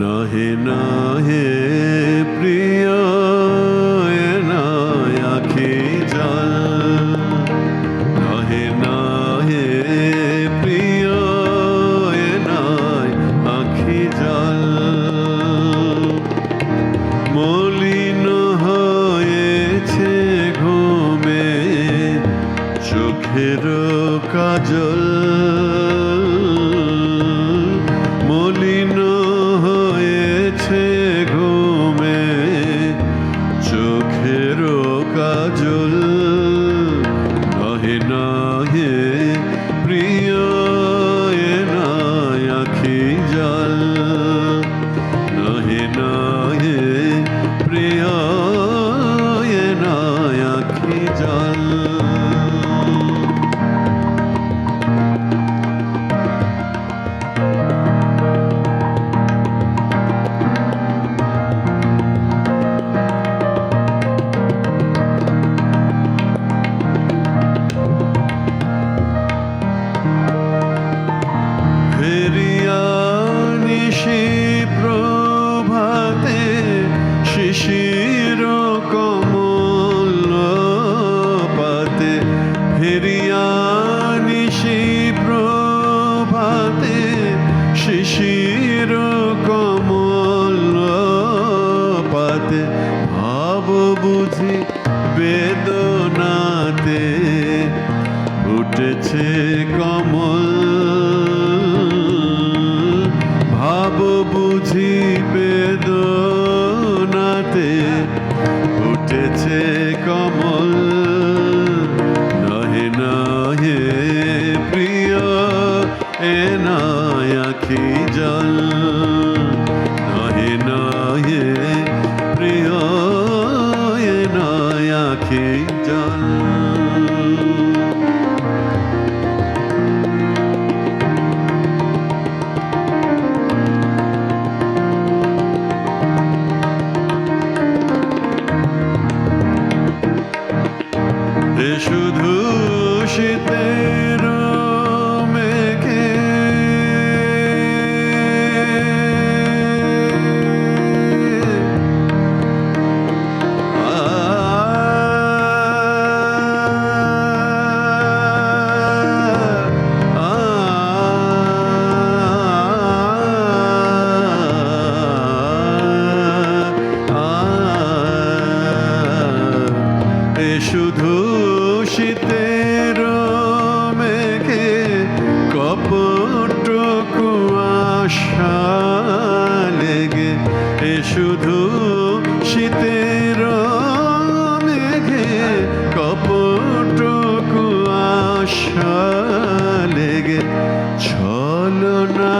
নহে নহে, প্রিয় নয়াখি জল। নহে নহে, প্রিয় নয় আখি জল। মলিন হয়েছে ঘুমে, চোখের কাজল রাখে জানা ধূষিতের মেঘে কপটকু আশা লেগে এ শুধু শীতের মেঘে কপটকু আশা লেগে ছলনা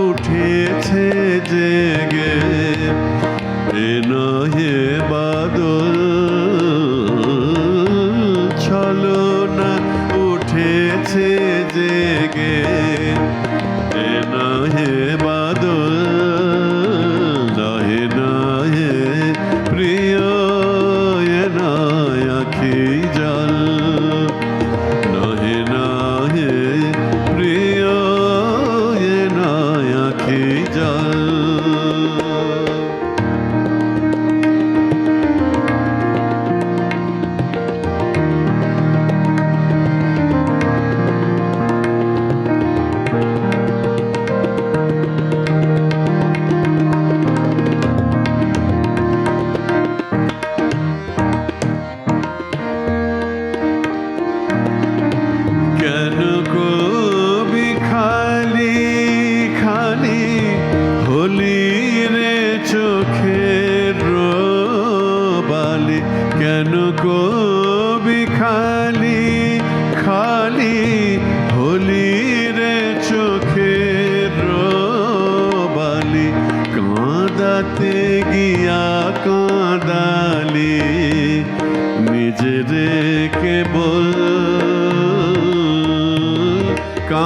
উঠেছে যে viver.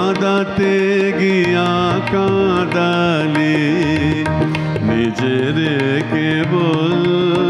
কাঁদাতে গিয়া কাঁদালি নিজের কেবল